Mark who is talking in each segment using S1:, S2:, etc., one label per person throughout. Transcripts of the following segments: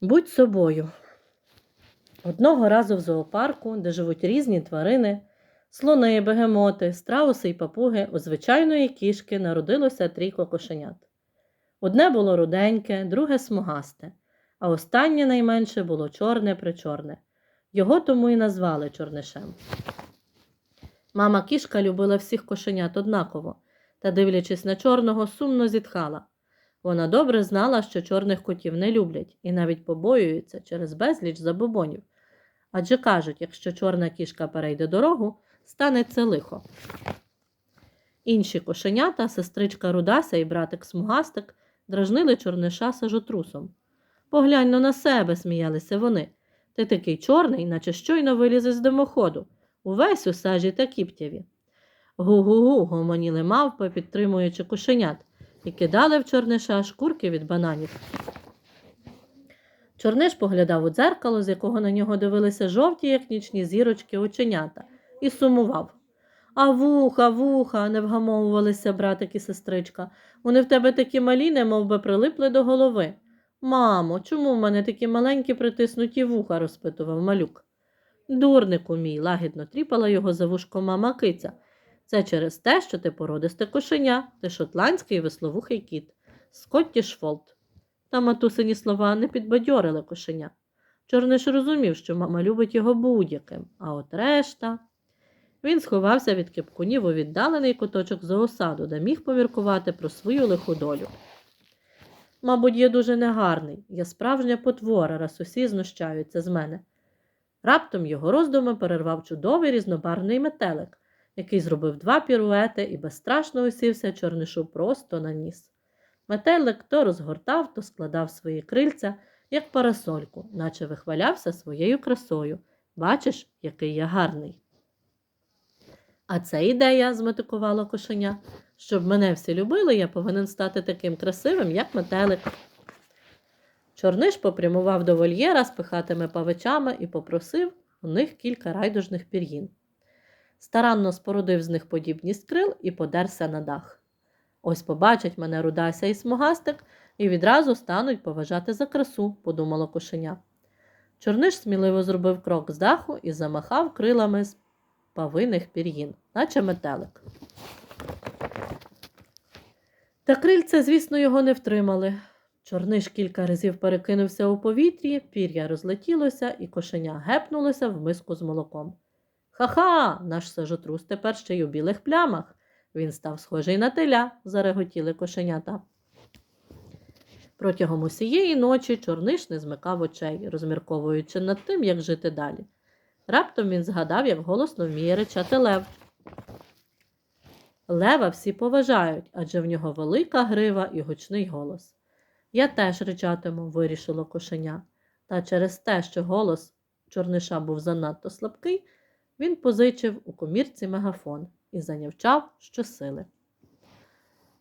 S1: Будь собою. Одного разу в зоопарку, де живуть різні тварини, слони, бегемоти, страуси й папуги, у звичайної кішки народилося трійко кошенят. Одне було руденьке, друге смугасте, а останнє найменше було чорне причорне. Його тому і назвали чорнишем. Мама кішка любила всіх кошенят однаково, та, дивлячись на чорного, сумно зітхала. Вона добре знала, що чорних котів не люблять і навіть побоюються через безліч забобонів. Адже кажуть, якщо чорна кішка перейде дорогу, станеться лихо. Інші кошенята, сестричка Рудася і братик Смугастик, дражнили чорниша сажотрусом. Поглянь на себе, сміялися вони. Ти такий чорний, наче щойно виліз із димоходу, увесь у сажі та кіптяві. Гу-гу-гу, гомоніли мавпи, підтримуючи кошенят, і кидали в чорниша шкурки від бананів. Чорниш поглядав у дзеркало, з якого на нього дивилися жовті, як нічні зірочки, оченята, і сумував. А вуха, вуха, не вгамовувалися братик і сестричка. Вони в тебе такі малі, немов би прилипли до голови. Мамо, чому в мене такі маленькі притиснуті вуха? розпитував малюк. Дурнику мій, лагідно тріпала його за вушко мама киця. Це через те, що ти породисте кошеня, ти шотландський весловухий кіт, Скотті Шфолд. Та матусині слова не підбадьорили кошеня. Чорниш розумів, що мама любить його будь-яким, а от решта. Він сховався від кипкунів у віддалений куточок зоосаду, де міг поміркувати про свою лиху долю. Мабуть, я дуже негарний, я справжня потвора, раз усі знущаються з мене. Раптом його роздуми перервав чудовий різнобарвний метелик, який зробив два піруети і безстрашно усівся чорнишу просто на ніс. Метелик то розгортав, то складав свої крильця, як парасольку, наче вихвалявся своєю красою. Бачиш, який я гарний. А це ідея, зметикувало кошеня. Щоб мене всі любили, я повинен стати таким красивим, як метелик. Чорниш попрямував до вольєра з пихатими павичами і попросив у них кілька райдужних пір'їн. Старанно спорудив з них подібність крил і подерся на дах. Ось побачать мене рудася і смугастик і відразу стануть поважати за красу, подумало кошеня. Чорниш сміливо зробив крок з даху і замахав крилами з павиних пір'їн, наче метелик. Та крильця, звісно, його не втримали. Чорниш кілька разів перекинувся у повітрі, пір'я розлетілося, і кошеня гепнулося в миску з молоком. Ха-ха, наш сажотрус тепер ще й у білих плямах. Він став схожий на теля, зареготіли кошенята. Протягом усієї ночі чорниш не змикав очей, розмірковуючи над тим, як жити далі. Раптом він згадав, як голосно вміє речати лев. Лева всі поважають, адже в нього велика грива і гучний голос. Я теж речатиму, вирішило кошеня. Та через те, що голос чорниша був занадто слабкий, він позичив у комірці мегафон і занявчав щосили.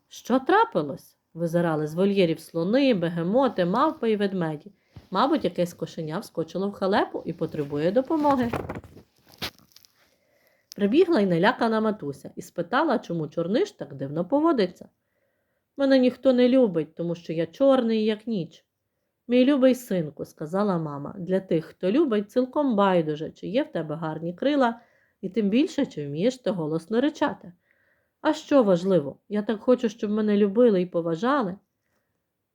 S1: Що трапилось? визирали з вольєрів слони, бегемоти, мавпи і ведмеді. Мабуть, якесь кошеня вскочило в халепу і потребує допомоги. Прибігла й налякана матуся і спитала, чому чорниш так дивно поводиться. Мене ніхто не любить, тому що я чорний, як ніч. Мій любий синку, сказала мама, для тих, хто любить, цілком байдуже, чи є в тебе гарні крила, і тим більше, чи вмієш ти голосно речати. А що важливо? Я так хочу, щоб мене любили і поважали.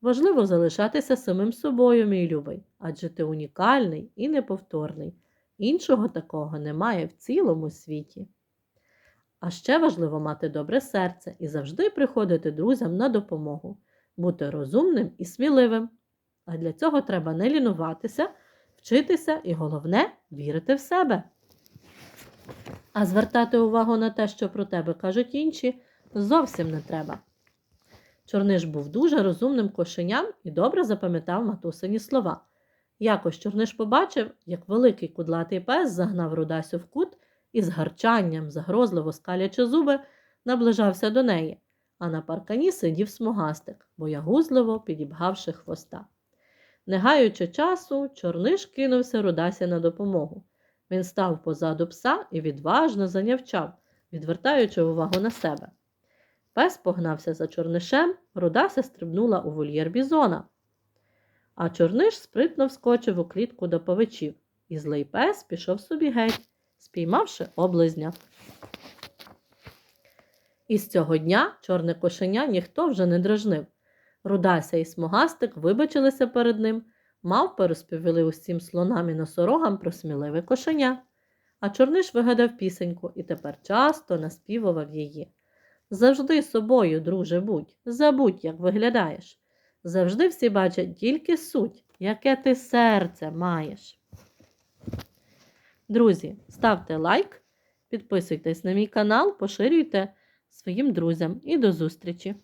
S1: Важливо залишатися самим собою, мій любий, адже ти унікальний і неповторний. Іншого такого немає в цілому світі. А ще важливо мати добре серце і завжди приходити друзям на допомогу, бути розумним і сміливим. А для цього треба не лінуватися, вчитися і, головне, вірити в себе. А звертати увагу на те, що про тебе кажуть інші, зовсім не треба. Чорниш був дуже розумним кошеням і добре запам'ятав матусині слова. Якось Чорниш побачив, як великий кудлатий пес загнав Рудасю в кут і з гарчанням, загрозливо скалячи зуби, наближався до неї, а на паркані сидів смугастик, боягузливо підібгавши хвоста. Не гаючи часу, Чорниш кинувся Рудасі на допомогу. Він став позаду пса і відважно занявчав, відвертаючи увагу на себе. Пес погнався за чорнишем, Рудася стрибнула у вольєр бізона. А чорниш спритно вскочив у клітку до павичів, і злий пес пішов собі геть, спіймавши облизня. І з цього дня чорне кошеня ніхто вже не дражнив. Рудася і смугастик вибачилися перед ним, мавпи розповіли усім слонам і носорогам про сміливе кошеня. А чорниш вигадав пісеньку і тепер часто наспівував її. Завжди собою, друже, будь, забудь, як виглядаєш. Завжди всі бачать тільки суть, яке ти серце маєш. Друзі, ставте лайк, підписуйтесь на мій канал, поширюйте своїм друзям і до зустрічі!